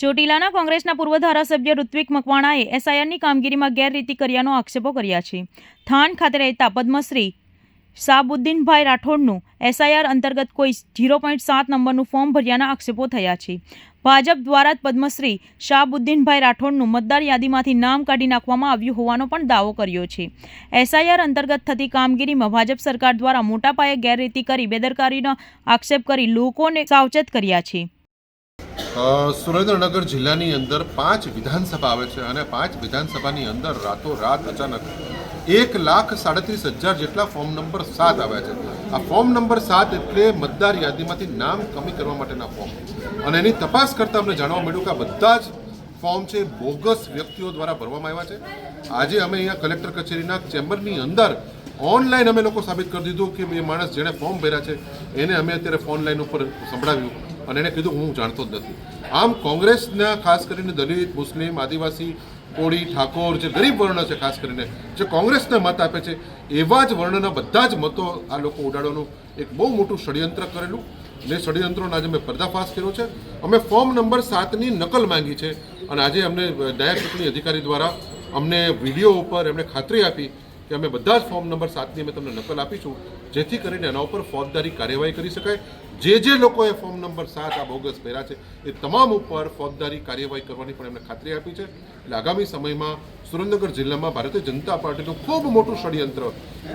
ચોટીલાના કોંગ્રેસના પૂર્વ ધારાસભ્ય ઋત્વિક મકવાણાએ એસઆઈઆરની કામગીરીમાં ગેરરીતિ કર્યાનો આક્ષેપો કર્યા છે. થાન ખાતે રહેતા પદ્મશ્રી સાબુદ્દીનભાઈ રાઠોડનું એસઆઈઆર અંતર્ગત કોઈ ઝીરો પોઈન્ટ સાત નંબરનું ફોર્મ ભર્યાના આક્ષેપો થયા છે. ભાજપ દ્વારા પદ્મશ્રી શાહબુદ્દીનભાઈ રાઠોડનું મતદાર યાદીમાંથી નામ કાઢી નાખવામાં આવ્યું હોવાનો પણ દાવો કર્યો છે. એસઆઈઆર અંતર્ગત થતી કામગીરીમાં ભાજપ સરકાર દ્વારા મોટા પાયે ગેરરીતિ કરી બેદરકારીનો આક્ષેપ કરી લોકોને સાવચેત કર્યા છે. સુરેન્દ્રનગર જિલ્લાની અંદર પાંચ વિધાનસભા આવે છે અને પાંચ વિધાનસભાની અંદર રાતોરાત અચાનક એક લાખ સાડત્રીસ હજાર જેટલા ફોર્મ નંબર સાત આવ્યા છે. આ ફોર્મ નંબર સાત એટલે મતદાર યાદીમાંથી નામ કમી કરવા માટેના ફોર્મ. અને એની તપાસ કરતાં અમને જાણવા મળ્યું કે આ બધા જ ફોર્મ છે બોગસ વ્યક્તિઓ દ્વારા ભરવામાં આવ્યા છે. આજે અમે અહીંયા કલેક્ટર કચેરીના ચેમ્બરની અંદર ઓનલાઈન અમે લોકો સાબિત કરી દીધું કે એ માણસ જેણે ફોર્મ ભર્યા છે. એને અમે અત્યારે ફોન લાઈન ઉપર સંભળાવ્યું. અને એને કીધું હું જાણતો જ નથી. આમ કોંગ્રેસના ખાસ કરીને દલિત, મુસ્લિમ, આદિવાસી, કોળી, ઠાકોર જે ગરીબ વર્ણ છે, ખાસ કરીને, જે કોંગ્રેસને મત આપે છે, એવા જ વર્ણના બધા જ મતો આ લોકો ઉડાડવાનું એક બહુ મોટું ષડયંત્ર કરેલું. ને ષડયંત્રોનો આજે અમે પર્દાફાશ કર્યો છે. અમે ફોર્મ નંબર સાતની નકલ માંગી છે. અને આજે અમને નાયબ ચૂંટણી અધિકારી દ્વારા અમને વીડિયો ઉપર એમણે ખાતરી આપી કે અમે બધા જ ફોર્મ નંબર સાતની અમે તમને નકલ આપીશું, જેથી કરીને એના ઉપર ફોજદારી કાર્યવાહી કરી શકાય. જે જે લોકોએ ફોર્મ નંબર સાત આ બોગસ ભર્યા છે, એ તમામ ઉપર ફોજદારી કાર્યવાહી કરવાની પણ એમને ખાતરી આપી છે. એટલે આગામી સમયમાં સુરેન્દ્રનગર જિલ્લામાં ભારતીય જનતા પાર્ટીનું ખૂબ મોટું ષડયંત્ર,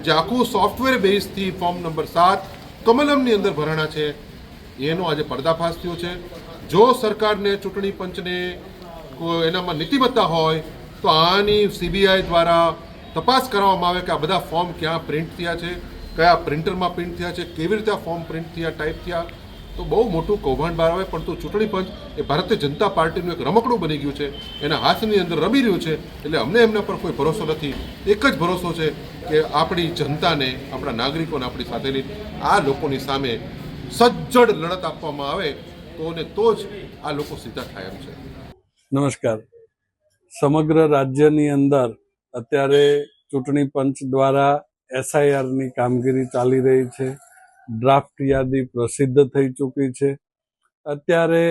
જે આખું સોફ્ટવેર બેઝથી ફોર્મ નંબર સાત કમલમની અંદર ભરાણા છે, એનો આજે પર્દાફાશ થયો છે. જો સરકારને ચૂંટણી પંચને એનામાં નીતિમત્તા હોય, તો આની સીબીઆઈ દ્વારા તપાસ કરવામાં આવે કે આ બધા ફોર્મ ક્યાં પ્રિન્ટ થયા છે, કયા પ્રિન્ટરમાં પ્રિન્ટ થયા છે, કેવી રીતે આ ફોર્મ પ્રિન્ટ થયા, ટાઈપ થયા. તો બહુ મોટું કૌભાંડ બહાર આવે, પણ તો ચૂંટણી પંચ એ ભારતીય જનતા પાર્ટીનું એક રમકડું બની ગયું છે. એના હાથની અંદર રમી રહ્યું છે, એટલે અમને એમના પર કોઈ ભરોસો નથી. એક જ ભરોસો છે કે આપણી જનતાને, આપણા નાગરિકોને, આપણી સાથેની આ લોકોની સામે સજ્જડ લડત આપવામાં આવે, તો ને તો જ આ લોકો સીધા થાય એમ છે. નમસ્કાર. સમગ્ર રાજ્યની અંદર અત્યારે ચૂંટણી પંચ દ્વારા એસઆઈઆરની કામગીરી ચાલી રહી છે. ડ્રાફ્ટ યાદી પ્રસિદ્ધ થઈ ચૂકી છે. અત્યારે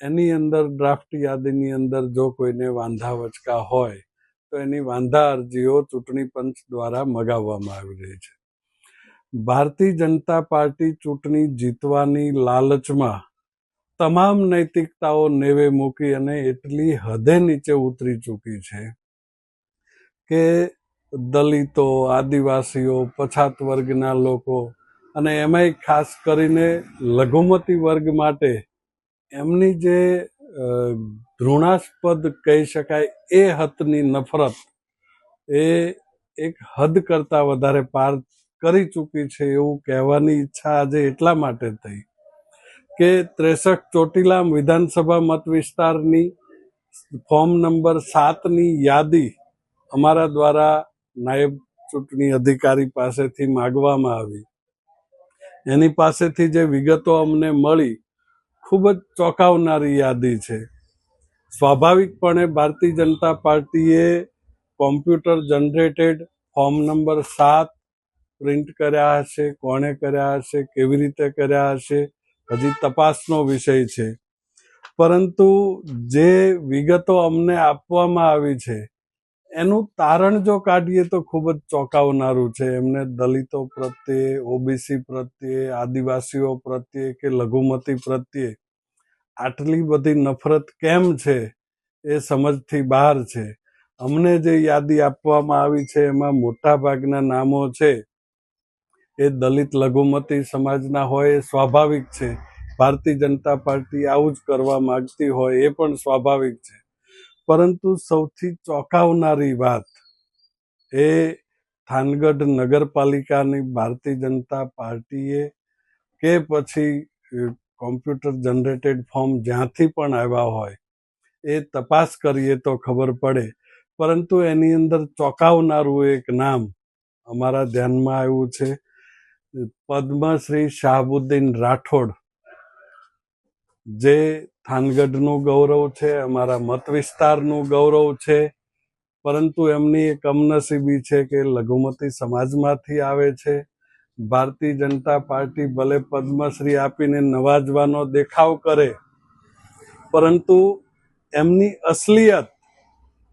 એની અંદર ડ્રાફ્ટ યાદીની અંદર જો કોઈને વાંધા વચકા હોય, તો એની વાંધા અરજીઓ ચૂંટણી પંચ દ્વારા મગાવવામાં આવી રહી છે. ભારતીય જનતા પાર્ટી ચૂંટણી જીતવાની લાલચમાં તમામ નૈતિકતાઓ નેવે મૂકી અને એટલી હદે નીચે ઉતરી ચૂકી છે. કે દલિતો, આદિવાસીઓ, પછાત વર્ગના લોકો અને એમાંય ખાસ કરીને લઘુમતી વર્ગ માટે એમની જે ઘૃણાસ્પદ કહી શકાય એ હદની નફરત એ એક હદ કરતાં વધારે પાર કરી ચૂકી છે એવું કહેવાની ઈચ્છા આજે એટલા માટે થઈ કે ત્રેસઠ ચોટીલા વિધાનસભા મત વિસ્તારની ફોર્મ નંબર સાતની યાદી અમારા દ્વારા નાયબ ચૂંટણી અધિકારી પાસેથી માગવામાં આવી. એની પાસેથી જે વિગતો અમને મળી, ખૂબ જ ચોંકાવનારી યાદી છે. સ્વાભાવિકપણે ભારતીય જનતા પાર્ટીએ કોમ્પ્યુટર જનરેટેડ ફોર્મ નંબર સાત પ્રિન્ટ કર્યા હશે, કોણે કર્યા હશે, કેવી રીતે કર્યા હશે, હજી તપાસનો વિષય છે. પરંતુ જે વિગતો અમને આપવામાં આવી છે એનું તારણ જો કાઢીએ તો ખૂબ જ ચોંકાવનારું છે. એમને દલિતો પ્રત્યે, ઓબીસી પ્રત્યે, આદિવાસીઓ પ્રત્યે કે લઘુમતી પ્રત્યે આટલી બધી નફરત કેમ છે એ સમજથી બહાર છે. અમને જે યાદી આપવામાં આવી છે એમાં મોટાભાગના નામો છે. એ દલિત લઘુમતી સમાજના હોય એ સ્વાભાવિક છે. ભારતીય જનતા પાર્ટી આવું જ કરવા માગતી હોય એ પણ સ્વાભાવિક છે. પરંતુ સૌથી ચોંકાવનારી વાત એ થાનગઢ નગરપાલિકાની ભારતીય જનતા પાર્ટીએ કે પછી કોમ્પ્યુટર જનરેટેડ ફોર્મ જ્યાંથી પણ આવ્યા હોય એ તપાસ કરીએ તો ખબર પડે. પરંતુ એની અંદર ચોંકાવનારું એક નામ અમારા ધ્યાનમાં આવ્યું છે. પદ્મશ્રી શાહબુદ્દીન રાઠોડ જે થાનગઢનું ગૌરવ છે, અમારા મત વિસ્તારનું ગૌરવ છે, પરંતુ એમની એક કમનસીબી છે કે લઘુમતી સમાજમાંથી આવે છે. ભારતીય જનતા પાર્ટી ભલે પદ્મશ્રી આપીને નવાજવાનો દેખાવ કરે, પરંતુ એમની અસલિયત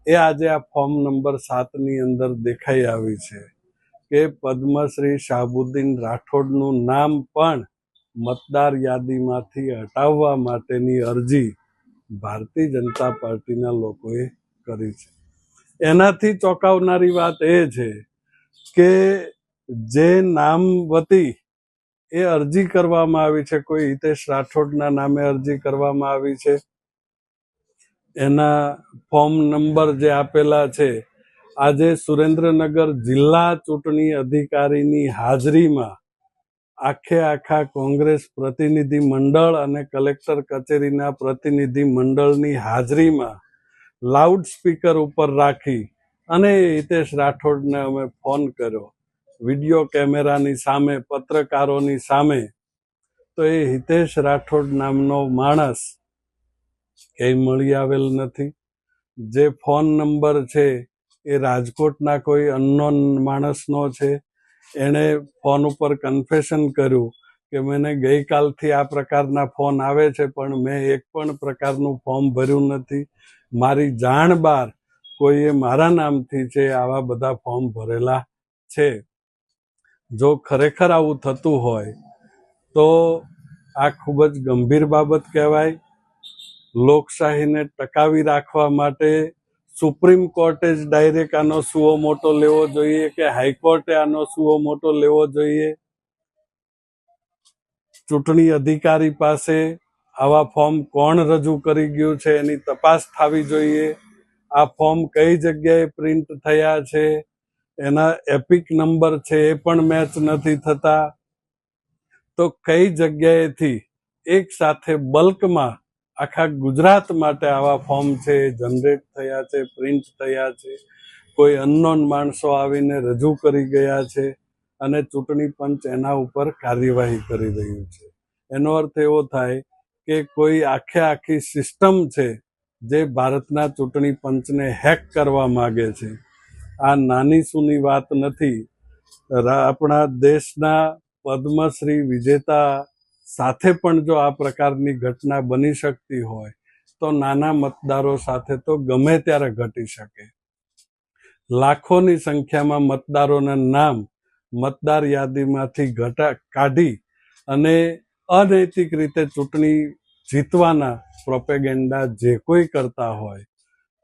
એ આજે આ ફોર્મ નંબર સાતની અંદર દેખાઈ આવી છે કે પદ્મશ્રી શાહબુદ્દીન રાઠોડનું નામ પણ મતદાર યાદીમાંથી હટાવવા માટેની અરજી ભારતીય જનતા પાર્ટીના લોકોએ કરી છે. એનાથી ચોંકાવનારી વાત એ છે કે જે નામ વતી એ અરજી કરવામાં આવી છે, કોઈ હિતેશ રાઠોડના નામે અરજી કરવામાં આવી છે. એના ફોર્મ નંબર જે આપેલા છે, આજે સુરેન્દ્રનગર જિલ્લા ચૂંટણી અધિકારીની હાજરીમાં આખે આખા કોંગ્રેસ પ્રતિનિધિ મંડળ અને કલેક્ટર કચેરીના પ્રતિનિધિ મંડળની હાજરીમાં લાઉડ સ્પીકર ઉપર રાખી અને હિતેશ રાઠોડને અમે ફોન કર્યો. વીડિયો કેમેરાની સામે, પત્રકારોની સામે. તો એ હિતેશ રાઠોડ નામનો માણસ ક્યાંય મળી આવેલ નથી. જે ફોન નંબર છે એ રાજકોટના કોઈ અનનોન માણસનો છે. એણે ફોન ઉપર કન્ફેશન કર્યું કે મને ગઈકાલથી આ પ્રકારના ફોન આવે છે, પણ મેં એક પણ પ્રકારનું ફોર્મ ભર્યું નથી. મારી જાણ બાર કોઈએ મારા નામથી છે આવા બધા ફોર્મ ભરેલા છે. જો ખરેખર આવું થતું હોય, તો આ ખૂબ જ ગંભીર બાબત કહેવાય. લોકશાહીને ટકાવી રાખવા માટે સુપ્રીમ કોર્ટે જ ડાયરેક્ટ આનો સુઓ મોટો લેવો જોઈએ કે હાઈકોર્ટે આનો સુઓ મોટો લેવો જોઈએ? ચૂંટણી અધિકારી પાસે આવા ફોર્મ કોણ રજૂ કરી ગયું છે એની તપાસ થવી જોઈએ. આ ફોર્મ કઈ જગ્યાએ પ્રિન્ટ થયા છે? એના એપિક નંબર છે એ પણ મેચ નથી થતા. તો કઈ જગ્યાએથી એક સાથે બલ્કમાં આખા ગુજરાત માટે આવા ફોર્મ છે, જનરેટ થયા છે, પ્રિન્ટ થયા છે. કોઈ અનનોન માણસો આવીને રજૂ કરી ગયા છે અને ચૂંટણી પંચ એના ઉપર કાર્યવાહી કરી રહ્યું છે. એનો અર્થ એવો થાય કે કોઈ આખે આખી સિસ્ટમ છે જે ભારતના ચૂંટણી પંચને હેક કરવા માગે છે. આ નાની સૂની વાત નથી. આપણા દેશના પદ્મશ્રી વિજેતા સાથે પણ જો આ પ્રકારની ઘટના બની શકતી હોય, તો નાના મતદારો સાથે તો ગમે ત્યારે ઘટી શકે. લાખોની સંખ્યામાં મતદારોના નામ મતદાર યાદીમાંથી ઘટા કાઢી અને અનૈતિક રીતે ચૂંટણી જીતવાના પ્રોપેગેન્ડા જે કોઈ કરતા હોય,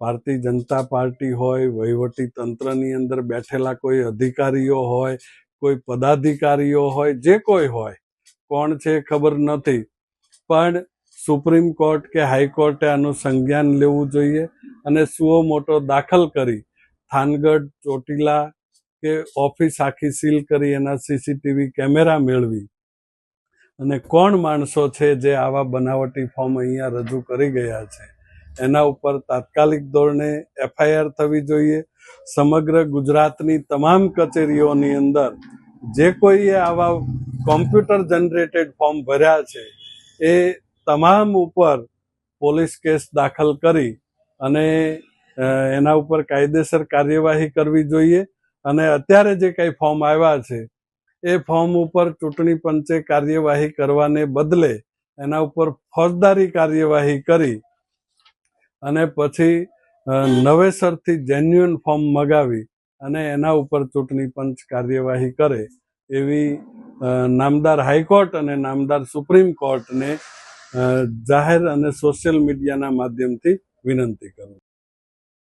ભારતીય જનતા પાર્ટી હોય, વહીવટી તંત્રની અંદર બેઠેલા કોઈ અધિકારીઓ હોય, કોઈ પદાધિકારીઓ હોય, જે કોઈ હોય કોણ છે ખબર નથી. પણ સુપ્રીમ કોર્ટ કે હાઈકોર્ટે આનું સંજ્ઞાન લેવું જોઈએ અને સુઓ મોટો દાખલ કરી થાનગઢ, ચોટીલા કે ઓફિસ આખી સીલ કરી એના સીસીટીવી કેમેરા મેળવી. અને કોણ માણસો છે જે આવા બનાવટી ફોર્મ અહીંયા રજૂ કરી ગયા છે? એના ઉપર તાત્કાલિક ધોરણે એફઆઈઆર થવી જોઈએ. સમગ્ર ગુજરાતની તમામ કચેરીઓની અંદર જે કોઈએ આવા કોમ્પ્યુટર જનરેટેડ ફોર્મ ભર્યા છે, એ તમામ ઉપર પોલીસ કેસ દાખલ કરી અને એના ઉપર કાયદેસર કાર્યવાહી કરવી જોઈએ. અને અત્યારે જે કંઈ ફોર્મ આવ્યા છે, એ ફોર્મ ઉપર ચૂંટણી પંચે કાર્યવાહી કરવાને બદલે એના ઉપર ફોજદારી કાર્યવાહી કરી અને પછી નવેસરથી જેન્યુઅન ફોર્મ મગાવી. અને એના ઉપર ચૂંટણી પંચ કાર્યવાહી કરે એવી નામદાર હાઈકોર્ટ અને નામદાર સુપ્રીમ કોર્ટને જાહેર અને સોશિયલ મીડિયાના માધ્યમથી વિનંતી કરું